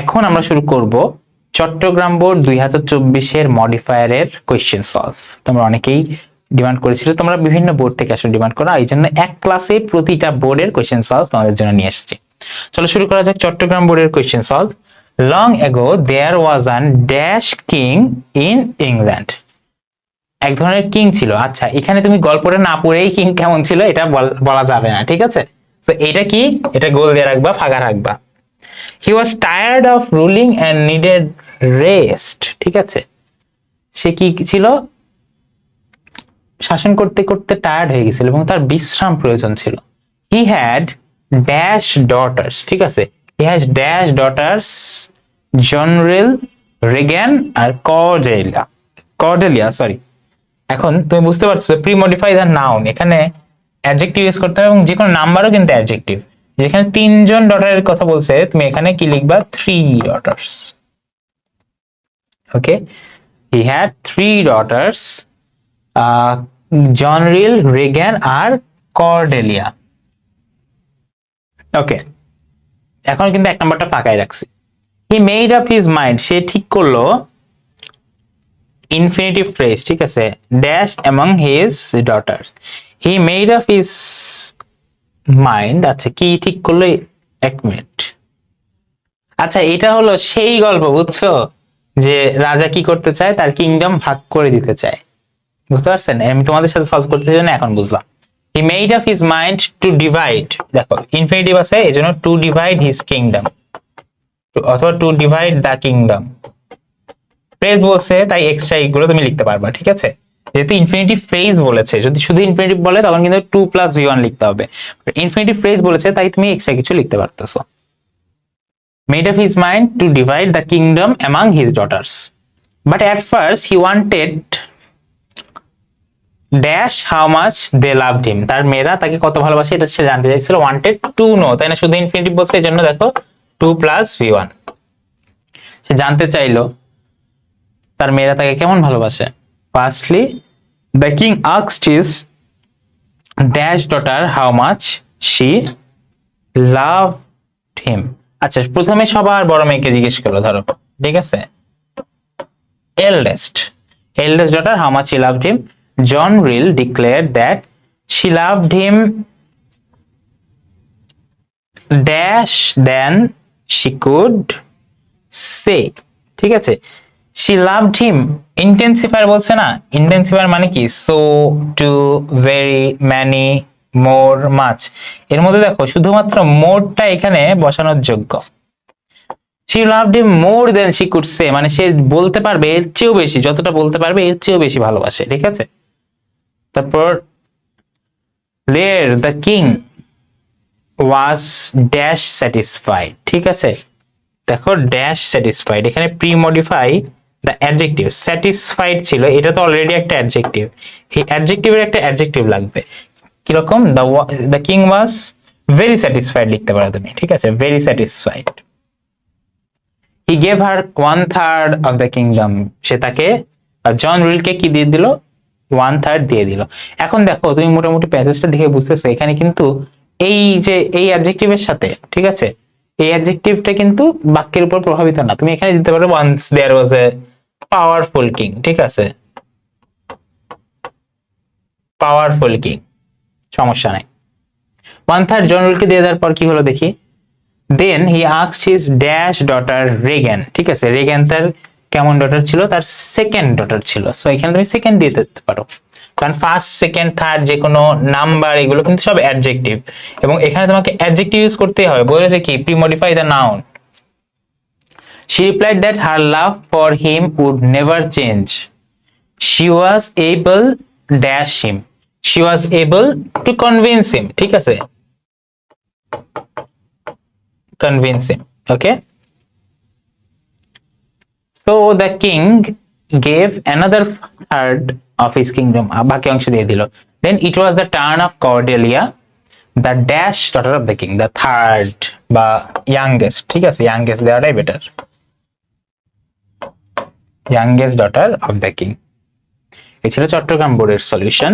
এখন আমরা শুরু করব চট্টগ্রাম বোর্ড দুই হাজার চব্বিশের মডিফায়ারের কোয়েশ্চেন সলভ তোমরা অনেকেই ডিমান্ড করেছিল, তোমরা বিভিন্ন বোর্ড থেকে আসলে ডিমান্ড করো এই জন্য এক ক্লাসে প্রতিটা বোর্ডের কোয়েশ্চেন সলভ তোমাদের জন্য নিয়ে এসেছি। চলো শুরু করা যাক চট্টগ্রাম বোর্ডের question solve long ago there was an dash king in England এক ধরনের কিং ছিল। আচ্ছা এখানে তুমি গল্পটা না পড়েই কিং কেমন ছিল, এটা বলা যাবে না, ঠিক আছে? তো এটা কি? এটা গোল দিয়ে রাখবা, ফাঁকা রাখবা। He was tired of ruling and needed rest ঠিক আছে? সে কি ছিল? শাসন করতে করতে টায়ার্ড হয়ে গেছিল এবং তার বিশ্রাম প্রয়োজন ছিল। হি হ্যাড ড্যাশ ডটার্স ঠিক আছে? He has dash daughters Goneril Regan R Cordelia Cordelia sorry এখন তুমি বুঝতে পারছ প্রি মডিফাই দ্য নাউন এখানে অ্যাডজেক্টিভ ইউজ করতে হবে এবং যে কোনো নাম্বারও কিন্তু অ্যাডজেক্টিভ যেখানে তিনজন ডটারের কথা বলছে, তুমি এখানে কি লিখবা? Three daughters okay he had three daughters Goneril Regan R Cordelia okay এখন কিন্তু এক নম্বরটা ফাঁকাই রাখছি। He made up his mind সে ঠিক করল ইনফিনিটিভ ফ্রেজ ঠিক আছে? Dash among his daughter he made up his mind আচ্ছা কি ঠিক করল? এক মিনিট। আচ্ছা এটা হলো সেই গল্প, বুঝছ? যে রাজা কি করতে চায়? তার কিংডম ভাগ করে দিতে চায়। বুঝতে পারছেন? আমি তোমাদের সাথে সলভ করতে চাই এখন বুঝলাম। He made up his mind to divide দেখো ইনফিনিটিভ আছে এই জন্য টু ডিভাইড হিজ কিংডম অথবা to divide the kingdom press বলছে, তাই এক্সট্রা এইগুলো তুমি লিখতে পারবা, ঠিক আছে? যেহেতু ইনফিনিটিভ ফ্রেজ বলেছে, যদি শুধু ইনফিনিটিভ বলে, তখন কিন্তু টু প্লাস ভি ওয়ান লিখতে হবে। ইনফিনিটিভ ফ্রেজ বলেছে, তাই তুমি এক্সট্রা কিছু লিখতে পারতেছো। Made of his mind to divide the kingdom among his daughters but at first he wanted dash how much they loved him তার মেয়েরা তাকে কত ভালোবাসে, এটা সে জানতে চাইছিল ওয়ান্টেড টু নো তাই না? শুধু ইনফিনিটিভ বলছে, এই জন্য দেখো টু প্লাস ভি ওয়ান সে জানতে চাইলো, তার মেয়েরা তাকে কেমন ভালোবাসে? Firstly the king আক্সড his dash daughter how much she love him আচ্ছা প্রথমে সবার বড় মেয়েকে জিজ্ঞেস করল ধরো ঠিক আছে eldest eldest daughter how much she loved him john rill declared that she loved him dash than she could say ঠিক আছে she loved him. ইন্টেন্সিফায়ার বলছে না? ইন্টেন্সিফায়ার মানে কি? So too very many more much এর মধ্যে দেখো, শুধুমাত্র মোরটা এখানে বসানোর যোগ্য। She loved him more than she could say. মানে সে বলতে পারবে, এর চেয়েও বেশি। যতটা বলতে পারবে, এর চেয়েও বেশি ভালোবাসে, ঠিক আছে? তারপর, there, the king was dash satisfied, ঠিক আছে? দেখো ড্যাশ স্যাটিসফাইড এখানে pre modify the adjective satisfied ছিল, এটা তো অলরেডি একটা অ্যাডজেক্টিভ এই অ্যাডজেক্টিভের একটা অ্যাডজেক্টিভ লাগবে। কীরকম? The the king was very satisfied লিখতে পারো তুমি, ঠিক আছে? Very satisfied he gave her one third of the kingdom সে তাকে জন রিলকে কি দিয়ে দিল? ওয়ান থার্ড দিয়ে দিল। এখন দেখো, তুমি মোটামুটি প্যাসেজটা দেখে বুঝতেছো, এখানে কিন্তু এই যে, এই অ্যাডজেক্টিভের সাথে, ঠিক আছে? এই অ্যাডজেক্টিভটা কিন্তু বাক্যের উপর প্রভাবিত না। তুমি এখানে দিতে পারো once there was a powerful king ঠিক আছে? পাওয়ারফুল কিং সমস্যা নাই। ওয়ান থার্ড জন রিলকে দিয়ে দেওয়ার পর কি হলো দেখি? দেন হি আক্সড হিজ ড্যাশ ডটার রেগেন ঠিক আছে? রেগেন তার কেমন ডটার ছিল? তার সেকেন্ড ডটার ছিল। সো এখানে তুমি সেকেন্ড দিয়ে দিতে পারো। কারণ ফার্স্ট সেকেন্ড থার্ড যে কোনো নাম্বার এগুলো কিন্তু সব অ্যাডজেক্টিভ এবং এখানে তোমাকে অ্যাডজেক্টিভ ইউজ করতেই হবে বলেছে কি pre modify the noun She replied that her love for him would never change. She was able dash him. She was able to convince him. ঠিক আছে convince him. Okay. So the king gave another third of his kingdom. বাকি অংশ দিয়ে দিল Then it was the turn of Cordelia, the dash daughter of the king, the third বা youngest. ঠিক আছে youngest দেওয়াটাই better youngest daughter of the king এই ছিল চট্টগ্রাম বোর্ডের সলিউশন